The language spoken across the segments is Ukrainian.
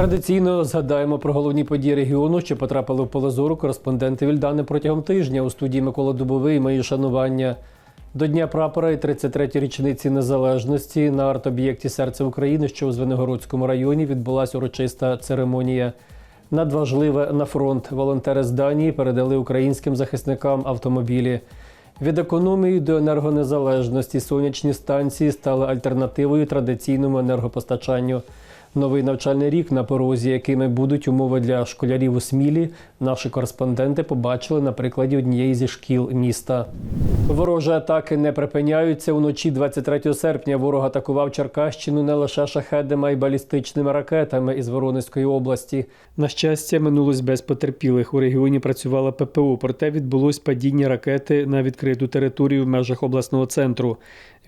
Традиційно згадаємо про головні події регіону, що потрапили в поле зору кореспонденти Вільдани протягом тижня у студії Микола Дубовий. Мої шанування. До Дня прапора і 33-ї річниці незалежності на арт-об'єкті Серце України, що у Звенигородському районі, відбулася урочиста церемонія. Надважливе на фронт волонтери з Данії передали українським захисникам автомобілі. Від економії до енергонезалежності сонячні станції стали альтернативою традиційному енергопостачанню. Новий навчальний рік на порозі, якими будуть умови для школярів у Смілі, наші кореспонденти побачили на прикладі однієї зі шкіл міста. Ворожі атаки не припиняються. Уночі 23 серпня ворог атакував Черкащину не лише шахедами, а й балістичними ракетами із Воронезької області. На щастя, минулось без потерпілих. У регіоні працювала ППО, проте відбулось падіння ракети на відкриту територію в межах обласного центру.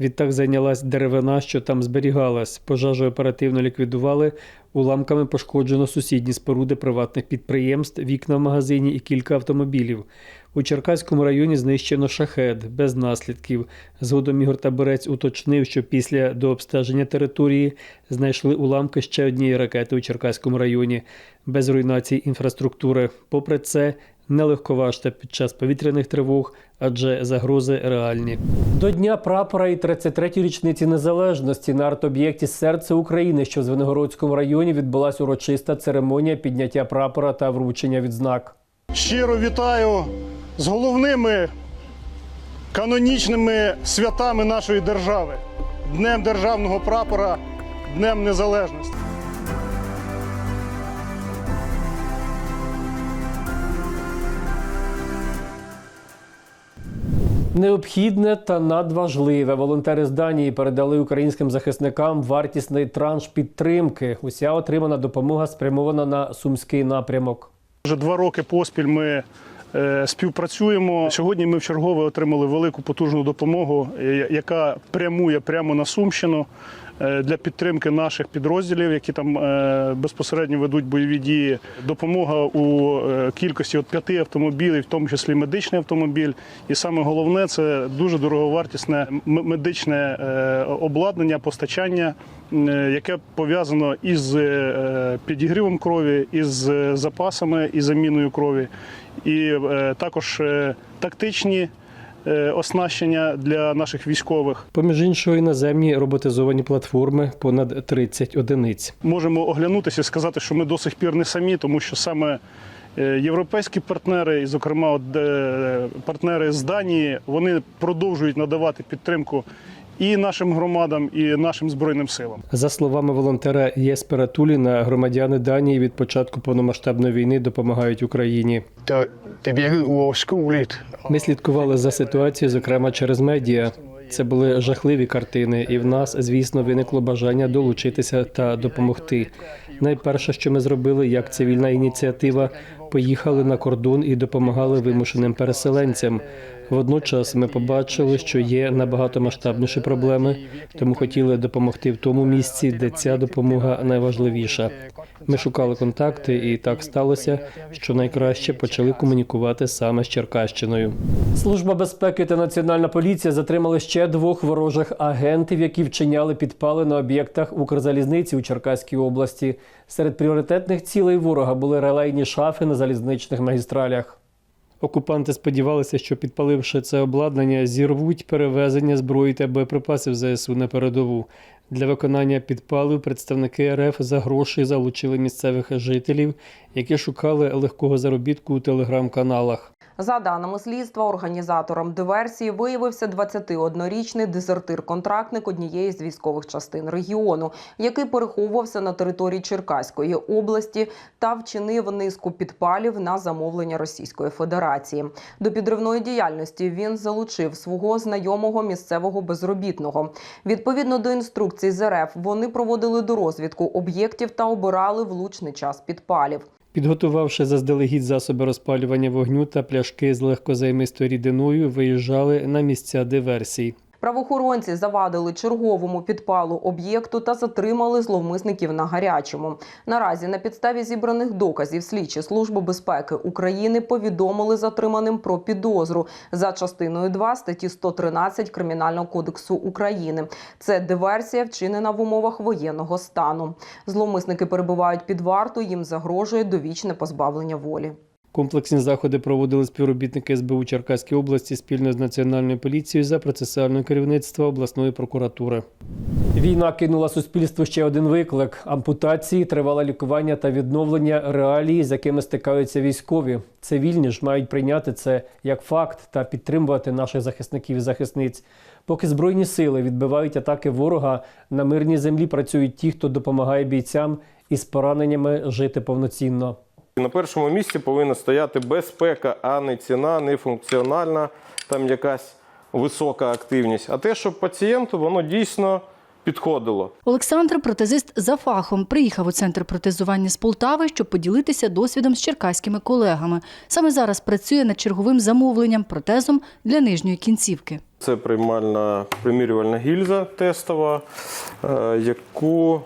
Відтак зайнялась деревина, що там зберігалась. Пожежу оперативно ліквідували. Уламками пошкоджено сусідні споруди приватних підприємств, вікна в магазині і кілька автомобілів. У Черкаському районі знищено шахет без наслідків. Згодом Ігор Таборець уточнив, що після дообстеження території знайшли уламки ще однієї ракети у Черкаському районі без руйнації інфраструктури. Попри це, нелегковажте під час повітряних тривог, адже загрози реальні. До Дня прапора і 33-ї річниці незалежності на арт-об'єкті Серце України, що в Звенигородському районі відбулася урочиста церемонія підняття прапора та вручення відзнак. Щиро вітаю з головними канонічними святами нашої держави Днем Державного прапора, Днем Незалежності. Необхідне та надважливе. Волонтери з Данії передали українським захисникам вартісний транш підтримки. Уся отримана допомога спрямована на сумський напрямок. Вже два роки поспіль ми співпрацюємо. Сьогодні ми вчергове отримали велику потужну допомогу, е, яка прямує прямо на Сумщину е, для підтримки наших підрозділів, які там е, безпосередньо ведуть бойові дії. Допомога у е, кількості от п'яти автомобілів, в тому числі медичний автомобіль. І саме головне це дуже дороговартісне медичне е, обладнання, постачання, е, яке пов'язано із е, підігрівом крові, із е, запасами і заміною крові, і е, також е, тактичні е, оснащення для наших військових. Поміж іншого, іноземні роботизовані платформи понад 30 одиниць. Можемо оглянутися і сказати, що ми до сих пір не самі, тому що саме європейські партнери, і, зокрема, партнери з Данії, вони продовжують надавати підтримку і нашим громадам, і нашим збройним силам. За словами волонтера Єспера Туліна, громадяни Данії від початку повномасштабної війни допомагають Україні. Ми слідкували за ситуацією, зокрема через медіа. Це були жахливі картини, і в нас, звісно, виникло бажання долучитися та допомогти. Найперше, що ми зробили, як цивільна ініціатива, поїхали на кордон і допомагали вимушеним переселенцям. Водночас ми побачили, що є набагато масштабніші проблеми, тому хотіли допомогти в тому місці, де ця допомога найважливіша. Ми шукали контакти, і так сталося, що найкраще почали комунікувати саме з Черкащиною. Служба безпеки та національна поліція затримали ще двох ворожих агентів, які вчиняли підпали на об'єктах Укрзалізниці у Черкаській області. Серед пріоритетних цілей ворога були релейні шафи на залізничних магістралях. Окупанти сподівалися, що підпаливши це обладнання, зірвуть перевезення зброї та боєприпасів ЗСУ на передову. Для виконання підпалів представники РФ за гроші залучили місцевих жителів, які шукали легкого заробітку у телеграм-каналах. За даними слідства, організатором диверсії виявився 21-річний дезертир-контрактник однієї з військових частин регіону, який переховувався на території Черкаської області та вчинив низку підпалів на замовлення Російської Федерації. До підривної діяльності він залучив свого знайомого місцевого безробітного. Відповідно до інструкцій з РФ, вони проводили дорозвідку об'єктів та обирали влучний час підпалів. Підготувавши заздалегідь засоби розпалювання вогню та пляшки з легкозаймистою рідиною, виїжджали на місця диверсій. Правоохоронці завадили черговому підпалу об'єкту та затримали зловмисників на гарячому. Наразі на підставі зібраних доказів слідчі служби безпеки України повідомили затриманим про підозру за частиною 2 статті 113 Кримінального кодексу України. Це диверсія, вчинена в умовах воєнного стану. Зловмисники перебувають під вартою, їм загрожує довічне позбавлення волі. Комплексні заходи проводили співробітники СБУ Черкаської області спільно з Національною поліцією за процесуального керівництва обласної прокуратури. Війна кинула суспільству ще один виклик: ампутації, тривале лікування та відновлення реалій, з якими стикаються військові. Цивільні ж мають прийняти це як факт та підтримувати наших захисників і захисниць. Поки збройні сили відбивають атаки ворога, на мирній землі працюють ті, хто допомагає бійцям із пораненнями жити повноцінно. На першому місці повинна стояти безпека, а не ціна, не функціональна, там якась висока активність. А те, щоб пацієнту воно дійсно підходило. Олександр, протезист за фахом, приїхав у центр протезування з Полтави, щоб поділитися досвідом з черкаськими колегами. Саме зараз працює над черговим замовленням протезом для нижньої кінцівки. Це приймальна примірювальна гільза тестова, е, яку,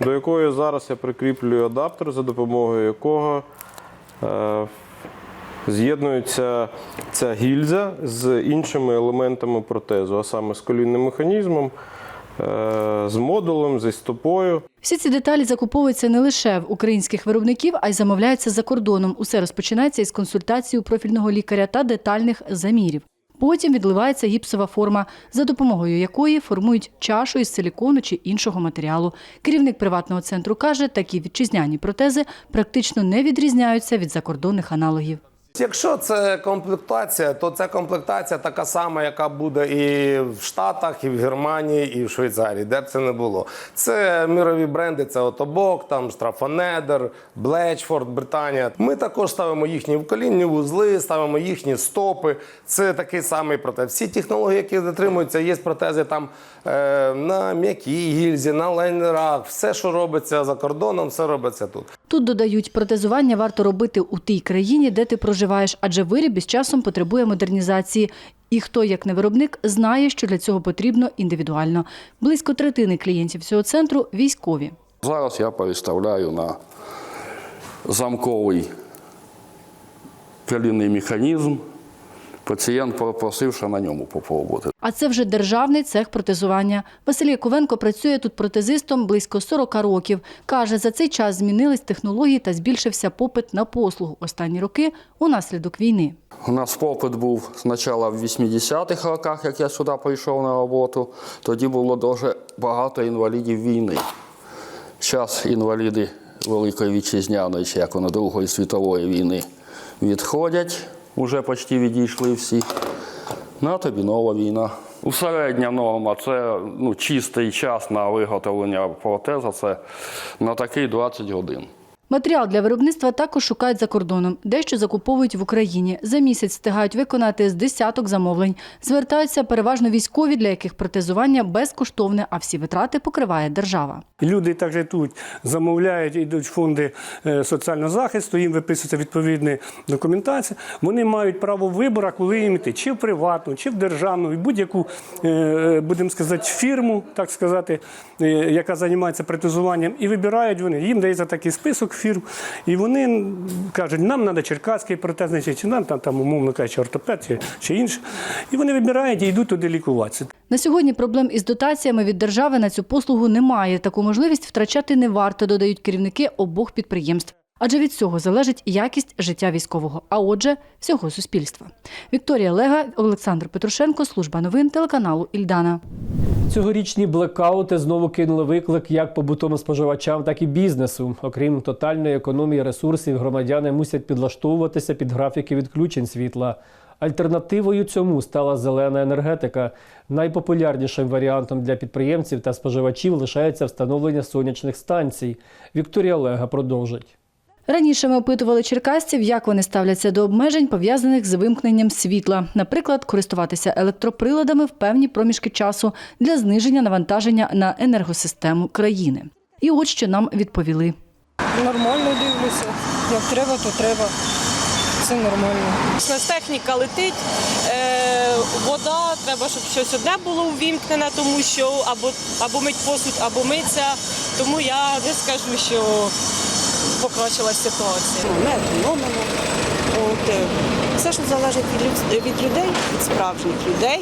до якої зараз я прикріплюю адаптер, за допомогою якого е, з'єднується ця гільза з іншими елементами протезу, а саме з колінним механізмом, е, з модулем, зі стопою. Всі ці деталі закуповуються не лише в українських виробників, а й замовляються за кордоном. Усе розпочинається із консультації у профільного лікаря та детальних замірів. Потім відливається гіпсова форма, за допомогою якої формують чашу із силікону чи іншого матеріалу. Керівник приватного центру каже, такі вітчизняні протези практично не відрізняються від закордонних аналогів. Якщо це комплектація, то ця комплектація така сама, яка буде і в Штатах, і в Германії, і в Швейцарії, де б це не було. Це мірові бренди, це Отобок, там Страфанедер, Блечфорд, Британія. Ми також ставимо їхні вколінні вузли, ставимо їхні стопи. Це такий самий протез. Всі технології, які дотримуються, є протези там е, на м'якій гільзі, на лайнерах. Все, що робиться за кордоном, все робиться тут. Тут додають, протезування варто робити у тій країні, де ти проживаєш, адже виріб із часом потребує модернізації. І хто, як не виробник, знає, що для цього потрібно індивідуально. Близько третини клієнтів цього центру військові. Зараз я переставляю на замковий пилінний механізм. Пацієнт попросив, що на ньому попробувати. А це вже державний цех протезування. Василь Яковенко працює тут протезистом близько 40 років. Каже, за цей час змінились технології та збільшився попит на послугу останні роки унаслідок війни. У нас попит був спочатку в 80-х роках, як я сюди прийшов на роботу. Тоді було дуже багато інвалідів війни. Зараз інваліди Великої вітчизняної, чи як воно Другої світової війни відходять, уже почти відійшли всі. На тобі нова війна. У середня норма це ну, чистий час на виготовлення протеза, це на такий 20 годин. Матеріал для виробництва також шукають за кордоном. Дещо закуповують в Україні. За місяць встигають виконати з десяток замовлень. Звертаються переважно військові, для яких протезування безкоштовне, а всі витрати покриває держава. Люди також тут замовляють, йдуть фонди е, соціального захисту, їм виписується відповідна документація. Вони мають право вибору, коли їм йти, чи в приватну, чи в державну, і будь-яку, е, будемо сказати, фірму, так сказати, е, яка займається протезуванням, і вибирають вони. Їм дається такий список фірм, і вони кажуть, нам треба черкаський протезний, чи нам там, там умовно кажучи, ортопед чи, чи інше. І вони вибирають і йдуть туди лікуватися. На сьогодні проблем із дотаціями від держави на цю послугу немає. Таку можливість втрачати не варто, додають керівники обох підприємств. Адже від цього залежить якість життя військового, а отже, всього суспільства. Вікторія Лега, Олександр Петрушенко, служба новин телеканалу Ільдана. Цьогорічні блекаути знову кинули виклик як побутовим споживачам, так і бізнесу. Окрім тотальної економії ресурсів, громадяни мусять підлаштовуватися під графіки відключень світла. Альтернативою цьому стала зелена енергетика. Найпопулярнішим варіантом для підприємців та споживачів лишається встановлення сонячних станцій. Вікторія Лега продовжить. Раніше ми опитували черкасців, як вони ставляться до обмежень, пов'язаних з вимкненням світла. Наприклад, користуватися електроприладами в певні проміжки часу для зниження навантаження на енергосистему країни. І от що нам відповіли. Нормально дивлюся. Як треба, то треба. все нормально. Техніка летить, е, вода, треба, щоб щось одне було увімкнене, тому що або, або мить посуд, або миться. Тому я не скажу, що покращилася ситуація. Ми економимо. От, е, все, що залежить від, люд- від людей, від справжніх людей,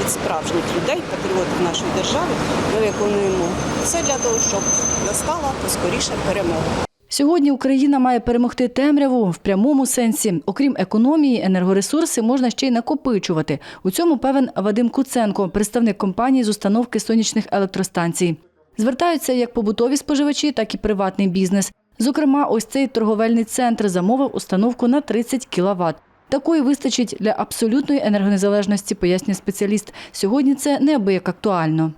від справжніх людей, патріотів нашої держави, ми виконуємо все для того, щоб настала поскоріше перемога. Сьогодні Україна має перемогти темряву в прямому сенсі. Окрім економії, енергоресурси можна ще й накопичувати. У цьому певен Вадим Куценко, представник компанії з установки сонячних електростанцій. Звертаються як побутові споживачі, так і приватний бізнес. Зокрема, ось цей торговельний центр замовив установку на 30 кВт. Такої вистачить для абсолютної енергонезалежності, пояснює спеціаліст. Сьогодні це неабияк актуально.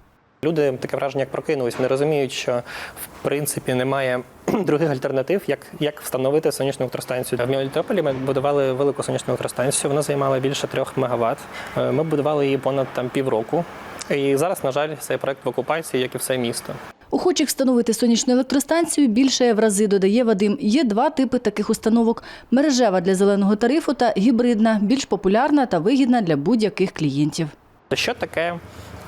Люди таке враження, як прокинулись, вони розуміють, що в принципі немає других альтернатив, як, як встановити сонячну електростанцію. В Мелітополі ми будували велику сонячну електростанцію. Вона займала більше трьох мегаватт. Е, Ми будували її понад там півроку. І зараз, на жаль, цей проект в окупації, як і все місто. Охочих встановити сонячну електростанцію більше в рази додає Вадим. Є два типи таких установок: мережева для зеленого тарифу та гібридна, більш популярна та вигідна для будь-яких клієнтів. Що таке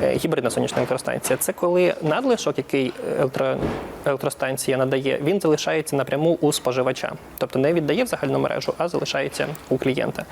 гібридна сонячна електростанція? Це коли надлишок, який електро... електростанція надає, він залишається напряму у споживача, тобто не віддає в загальну мережу, а залишається у клієнта.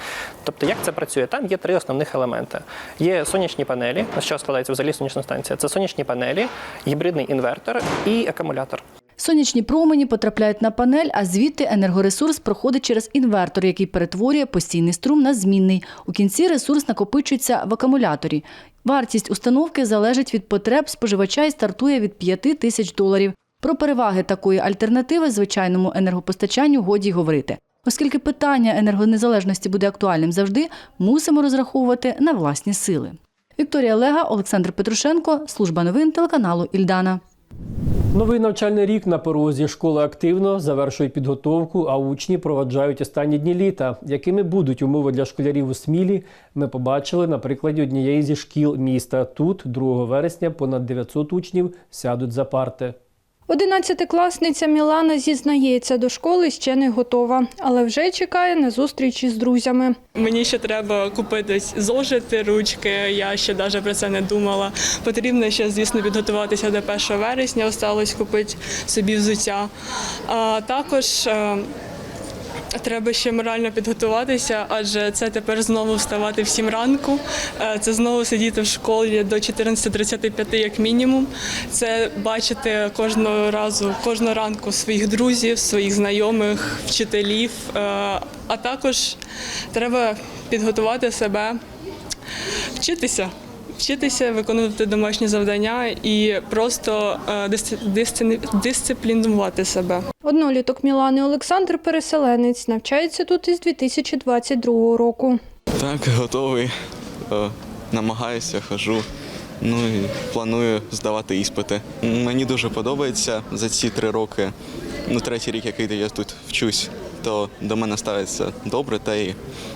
Тобто, як це працює? Там є три основних елементи: є сонячні панелі, з чого складається взагалі сонячна станція. Це сонячні панелі, гібридний інвертор і акумулятор. Сонячні промені потрапляють на панель, а звідти енергоресурс проходить через інвертор, який перетворює постійний струм на змінний. У кінці ресурс накопичується в акумуляторі. Вартість установки залежить від потреб споживача і стартує від 5 тисяч доларів. Про переваги такої альтернативи звичайному енергопостачанню годі й говорити. Оскільки питання енергонезалежності буде актуальним завжди, мусимо розраховувати на власні сили. Вікторія Лега, Олександр Петрушенко, служба новин телеканалу Ільдана. Новий навчальний рік на порозі. Школи активно завершують підготовку, а учні проваджають останні дні літа. Якими будуть умови для школярів у Смілі, ми побачили на прикладі однієї зі шкіл міста. Тут 2 вересня понад 900 учнів сядуть за парти. Одинадцятикласниця Мілана зізнається, до школи ще не готова, але вже чекає на зустрічі з друзями. Мені ще треба купити зошити, ручки. Я ще навіть про це не думала. Потрібно ще, звісно, підготуватися до 1 вересня. Осталось купити собі взуття. А також е, треба ще морально підготуватися, адже це тепер знову вставати в 7 ранку. Е, Це знову сидіти в школі до 14.35 як мінімум. Це бачити кожного разу, кожного ранку своїх друзів, своїх знайомих, вчителів. Е, А також треба підготувати себе, вчитися. Вчитися, виконувати домашні завдання і просто е, дисци- дисци- дисциплінувати себе. Одноліток Мілани Олександр переселенець навчається тут із 2022 року. Так, готовий. Е, Намагаюся, хожу. Ну і планую здавати іспити. Мені дуже подобається за ці три роки. Ну, третій рік, який я тут вчусь, то до мене ставиться добре, та й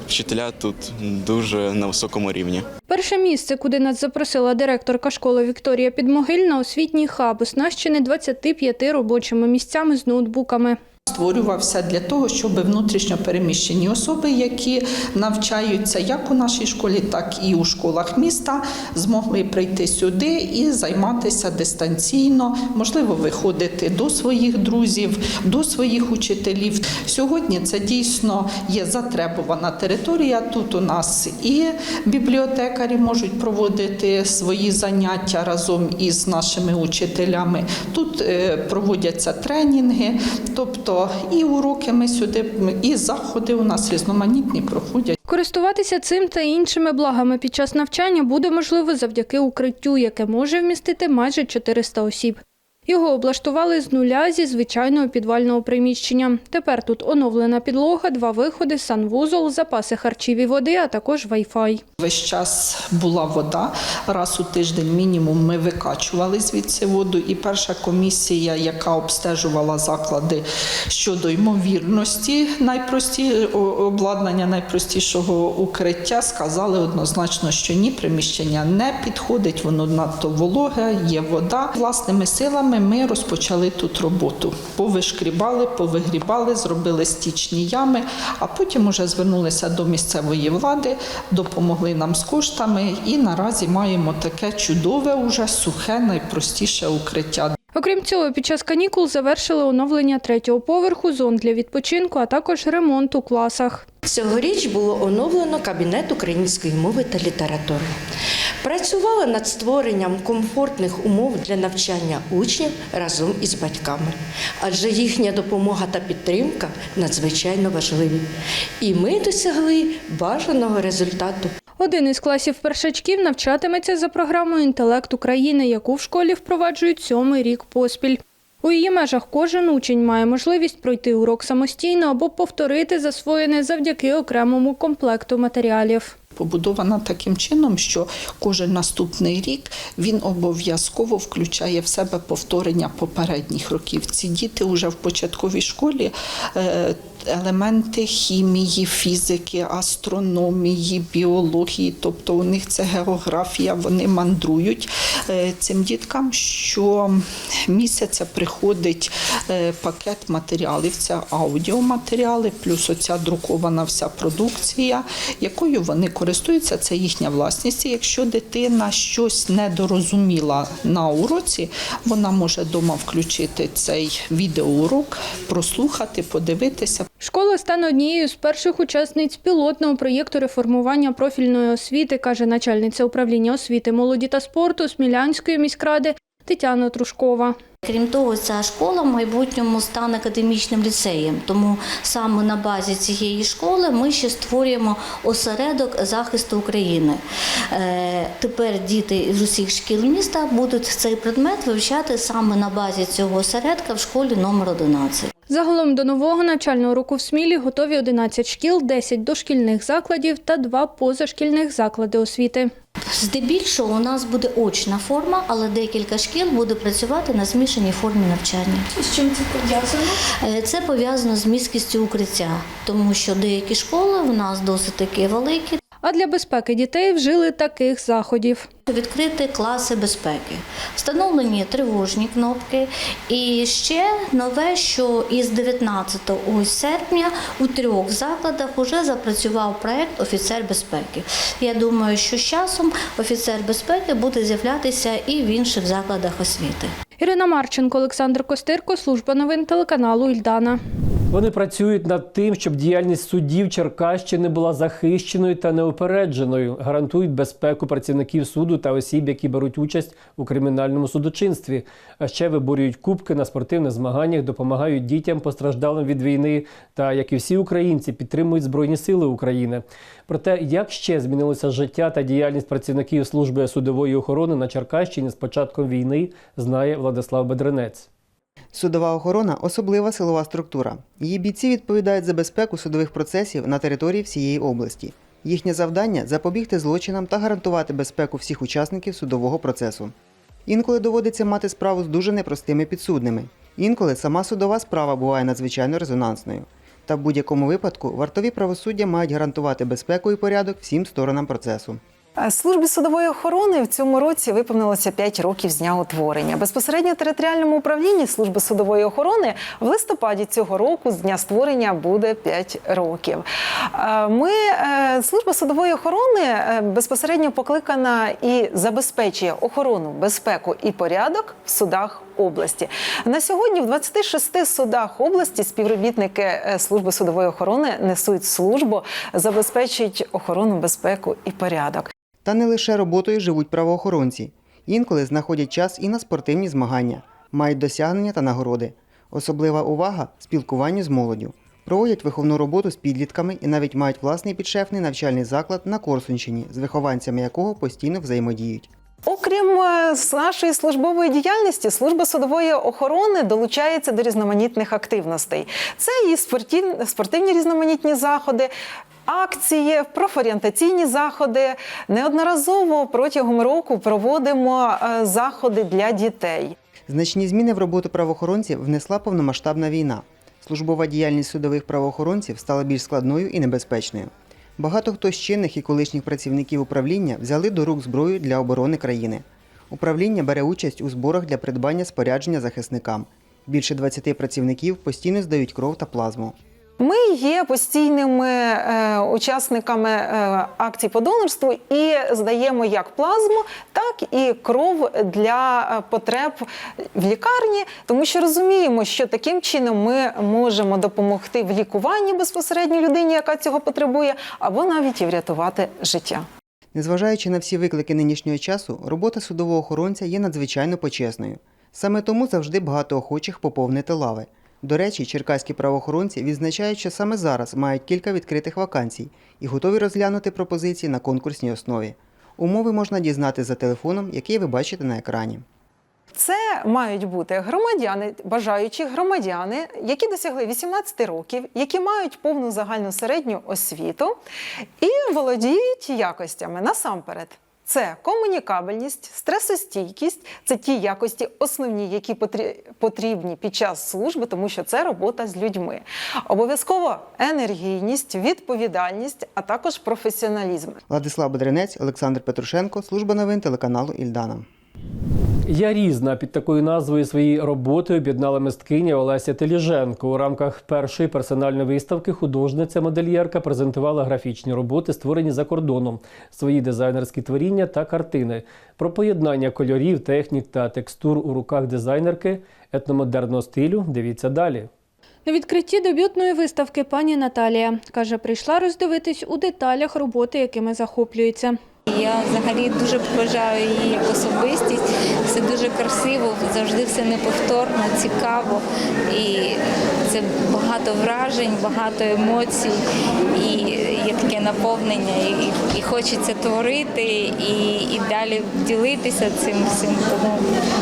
вчителя тут дуже на високому рівні. Перше місце, куди нас запросила директорка школи Вікторія Підмогильна, освітній хаб, оснащений 25 робочими місцями з ноутбуками. Створювався для того, щоб внутрішньо переміщені особи, які навчаються як у нашій школі, так і у школах міста, змогли прийти сюди і займатися дистанційно, можливо, виходити до своїх друзів, до своїх учителів. Сьогодні це дійсно є затребувана територія. Тут у нас і бібліотекарі можуть проводити свої заняття разом із нашими учителями. Тут е, проводяться тренінги, тобто і уроки ми сюди, і заходи у нас різноманітні проходять. Користуватися цим та іншими благами під час навчання буде можливо завдяки укриттю, яке може вмістити майже 400 осіб. Його облаштували з нуля зі звичайного підвального приміщення. Тепер тут оновлена підлога, два виходи, санвузол, запаси харчів і води, а також вай-фай. Весь час була вода. Раз у тиждень мінімум ми викачували звідси воду. І перша комісія, яка обстежувала заклади щодо ймовірності найпрості обладнання найпростішого укриття, сказали однозначно, що ні, приміщення не підходить, воно надто вологе, є вода. Власними силами саме ми розпочали тут роботу. Повишкрібали, повигрібали, зробили стічні ями, а потім уже звернулися до місцевої влади, допомогли нам з коштами, і наразі маємо таке чудове, уже сухе, найпростіше укриття. Окрім цього, під час канікул завершили оновлення третього поверху, зон для відпочинку, а також ремонт у класах. Цьогоріч було оновлено кабінет української мови та літератури. Працювали над створенням комфортних умов для навчання учнів разом із батьками, адже їхня допомога та підтримка надзвичайно важливі. І ми досягли бажаного результату. Один із класів першачків навчатиметься за програмою Інтелект України, яку в школі впроваджують сьомий рік поспіль. У її межах кожен учень має можливість пройти урок самостійно або повторити засвоєне завдяки окремому комплекту матеріалів. Побудована таким чином, що кожен наступний рік він обов'язково включає в себе повторення попередніх років. Ці діти вже в початковій школі е, елементи хімії, фізики, астрономії, біології, тобто у них це географія, вони мандрують Е, цим діткам. Що місяця приходить е, пакет матеріалів, це аудіоматеріали, плюс оця друкована вся продукція, якою вони користуються, це їхня власність. І Якщо дитина щось недорозуміла на уроці, вона може вдома включити цей відеоурок, прослухати, подивитися. Школа стане однією з перших учасниць пілотного проєкту реформування профільної освіти, каже начальниця управління освіти, молоді та спорту Смілянської міськради Тетяна Трушкова. Крім того, ця школа в майбутньому стане академічним ліцеєм. Тому саме на базі цієї школи ми ще створюємо осередок захисту України. Е, Тепер діти з усіх шкіл міста будуть цей предмет вивчати саме на базі цього осередка в школі номер 11. Загалом до нового навчального року в Смілі готові 11 шкіл, 10 дошкільних закладів та 2 позашкільних заклади освіти. Здебільшого у нас буде очна форма, але декілька шкіл буде працювати на змішаній формі навчання. З чим це пов'язано? Е, Це пов'язано з міськістю укриття, тому що деякі школи в нас досить такі великі. А для безпеки дітей вжили таких заходів. Відкрити класи безпеки, встановлені тривожні кнопки. І ще нове, що із 19 серпня у трьох закладах вже запрацював проект Офіцер безпеки. Я думаю, що з часом офіцер безпеки буде з'являтися і в інших закладах освіти. Ірина Марченко, Олександр Костирко, служба новин телеканалу Ільдана. Вони працюють над тим, щоб діяльність суддів Черкащини була захищеною та неупередженою, гарантують безпеку працівників суду та осіб, які беруть участь у кримінальному судочинстві. А ще виборюють кубки на спортивних змаганнях, допомагають дітям постраждалим від війни та, як і всі українці, підтримують Збройні Сили України. Про те, як ще змінилося життя та діяльність працівників служби судової охорони на Черкащині з початком війни, знає Владислав Бедренець. Судова охорона особлива силова структура. Її бійці відповідають за безпеку судових процесів на території всієї області. Їхнє завдання запобігти злочинам та гарантувати безпеку всіх учасників судового процесу. Інколи доводиться мати справу з дуже непростими підсудними. Інколи сама судова справа буває надзвичайно резонансною. Та в будь-якому випадку вартові правосуддя мають гарантувати безпеку і порядок всім сторонам процесу. Службі судової охорони в цьому році виповнилося 5 років з дня утворення. Безпосередньо територіальному управлінні служби судової охорони в листопаді цього року з дня створення буде 5 років. Е, Ми е, служба судової охорони е, безпосередньо покликана і забезпечує охорону, безпеку і порядок в судах області. На сьогодні в 26 судах області співробітники е, служби судової охорони несуть службу, забезпечують охорону, безпеку і порядок. Та не лише роботою живуть правоохоронці. Інколи знаходять час і на спортивні змагання, мають досягнення та нагороди. Особлива увага спілкуванню з молоддю. Проводять виховну роботу з підлітками і навіть мають власний підшефний навчальний заклад на Корсунщині, з вихованцями якого постійно взаємодіють. Окрім е, нашої службової діяльності, служба судової охорони долучається до різноманітних активностей. Це і спортивні, спортивні різноманітні заходи. Акції, профорієнтаційні заходи неодноразово протягом року проводимо е, заходи для дітей. Значні зміни в роботу правоохоронців внесла повномасштабна війна. Службова діяльність судових правоохоронців стала більш складною і небезпечною. Багато хто з чинних і колишніх працівників управління взяли до рук зброю для оборони країни. Управління бере участь у зборах для придбання спорядження захисникам. Більше 20 працівників постійно здають кров та плазму. Ми є постійними е, учасниками е, акцій по донорству і здаємо як плазму, так і кров для е, потреб в лікарні, тому що розуміємо, що таким чином ми можемо допомогти в лікуванні безпосередньо людині, яка цього потребує, або навіть і врятувати життя. Незважаючи на всі виклики нинішнього часу, робота судового охоронця є надзвичайно почесною. Саме тому завжди багато охочих поповнити лави. До речі, черкаські правоохоронці відзначають, що саме зараз мають кілька відкритих вакансій і готові розглянути пропозиції на конкурсній основі. Умови можна дізнати за телефоном, який ви бачите на екрані. Це мають бути громадяни, бажаючі громадяни, які досягли 18 років, які мають повну загальну середню освіту і володіють якостями насамперед. Це комунікабельність, стресостійкість це ті якості основні, які потрі- потрібні під час служби, тому що це робота з людьми. Обов'язково енергійність, відповідальність, а також професіоналізм. Владислав Бедренець, Олександр Петрушенко, служба новин телеканалу Ільдана. Я різна під такою назвою своєї роботи об'єднала мисткиня Олеся Теліженко. У рамках першої персональної виставки художниця-модельєрка презентувала графічні роботи, створені за кордоном, свої дизайнерські творіння та картини. Про поєднання кольорів, технік та текстур у руках дизайнерки етномодерного стилю. Дивіться далі. На відкритті дебютної виставки пані Наталія каже, прийшла роздивитись у деталях роботи, якими захоплюється. Я взагалі дуже поважаю її як особистість. Все дуже красиво, завжди все неповторно, цікаво. І це багато вражень, багато емоцій, і є таке наповнення, і, і хочеться творити, і, і далі ділитися цим всім. Тому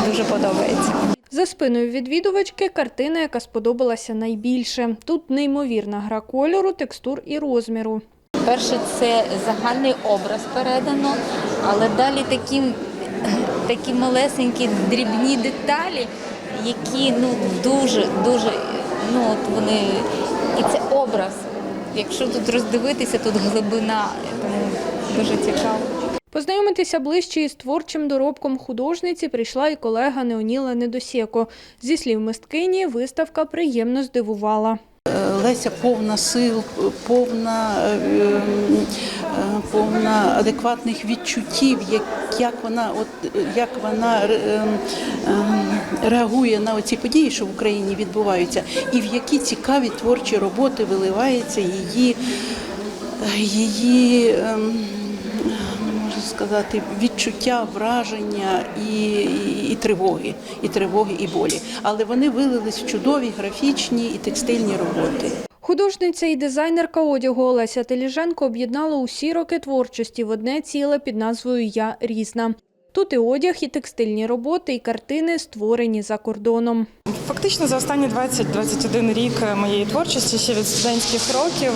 дуже подобається. За спиною відвідувачки картина, яка сподобалася найбільше. Тут неймовірна гра кольору, текстур і розміру. Перше, це загальний образ передано, але далі такі, такі малесенькі дрібні деталі, які ну дуже дуже ну от вони і це образ. Якщо тут роздивитися, тут глибина, тому дуже цікаво. Познайомитися ближче із творчим доробком художниці прийшла і колега Неоніла Недосєко. Зі слів мисткині, виставка приємно здивувала. Леся повна сил, повна, е, е, повна адекватних відчуттів, як, як вона, от, як вона е, реагує на ці події, що в Україні відбуваються, і в які цікаві творчі роботи виливається її, її ем, сказати, відчуття, враження і, і, і тривоги, і тривоги, і болі. Але вони вилились в чудові графічні і текстильні роботи. Художниця і дизайнерка одягу Олеся Теліженко об'єднала усі роки творчості в одне ціле під назвою Я різна. Тут і одяг, і текстильні роботи, і картини створені за кордоном. Фактично за останні 20-21 рік моєї творчості ще від студентських років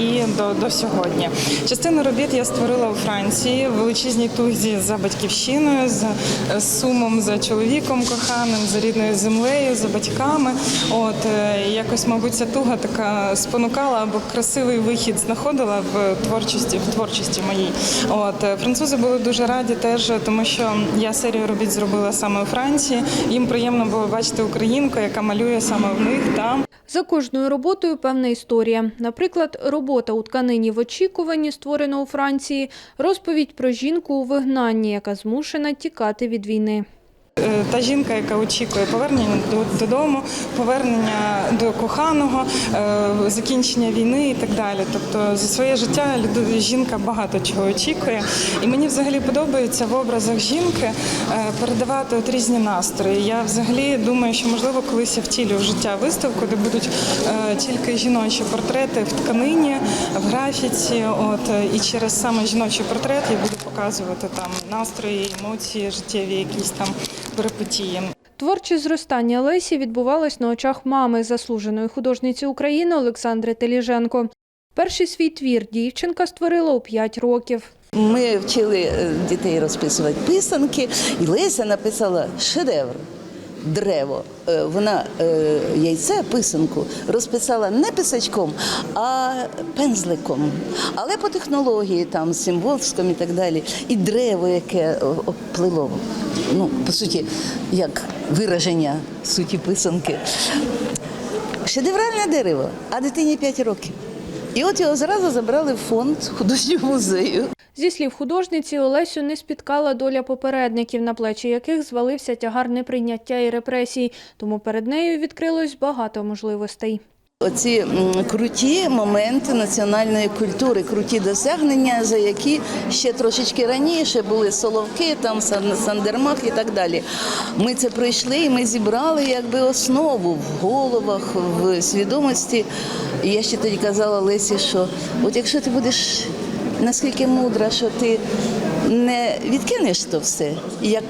і до, до сьогодні. Частину робіт я створила у Франції в величезній тузі за батьківщиною, за сумом за чоловіком коханим, за рідною землею, за батьками. От е, якось, мабуть, ця туга така спонукала або красивий вихід знаходила в творчості, в творчості моїй. От е, французи були дуже раді теж, тому що я серію робіт зробила саме у Франції. Їм приємно було бачити українку, яка малює саме в них там. За кожною роботою певна історія. Наприклад, робота у тканині в очікуванні, створена у Франції, розповідь про жінку у вигнанні, яка змушена тікати від війни. Е, Та жінка, яка очікує повернення до- додому, повернення до коханого, е, закінчення війни і так далі. Тобто за своє життя жінка багато чого очікує. І мені взагалі подобається в образах жінки е, передавати от різні настрої. Я взагалі думаю, що можливо колись я втілю в життя виставку, де будуть тільки жіночі портрети в тканині, в графіці. От і через саме жіночий портрет я буду показувати там настрої, емоції, життєві якісь там перипетії. Творче зростання Лесі відбувалось на очах мами заслуженої художниці України Олександри Теліженко. Перший свій твір дівчинка створила у 5 років. Ми вчили е, дітей розписувати писанки, і Леся написала шедевр. Дерево, е, вона е, яйце, писанку розписала не писачком, а пензликом. Але по технології, там, воском і так далі. І дерево, яке оплило, ну, по суті, як вираження суті писанки. Шедевральне дерево, а дитині 5 років. І от його зразу забрали в фонд художнього музею. Зі слів художниці, Олесю не спіткала доля попередників, на плечі яких звалився тягар неприйняття і репресій, тому перед нею відкрилось багато можливостей. Оці круті моменти національної культури, круті досягнення, за які ще трошечки раніше були Соловки, там Сан- Сандермах і так далі. Ми це пройшли і ми зібрали якби основу в головах, в свідомості. І я ще тоді казала Лесі, що от якщо ти будеш наскільки мудра, що ти не відкинеш то все, як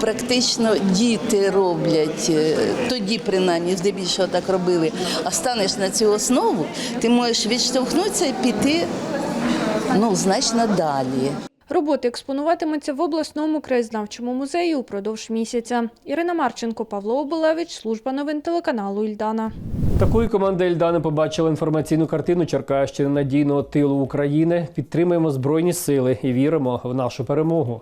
практично діти роблять, е, тоді принаймні здебільшого так робили, а станеш на цю основу, ти можеш відштовхнутися і піти ну, значно далі. Роботи експонуватимуться в обласному краєзнавчому музеї упродовж місяця. Ірина Марченко, Павло Оболевич, служба новин телеканалу Ільдана. Такою команда Ільдана побачила інформаційну картину Черкащини надійного тилу України. Підтримуємо збройні сили і віримо в нашу перемогу.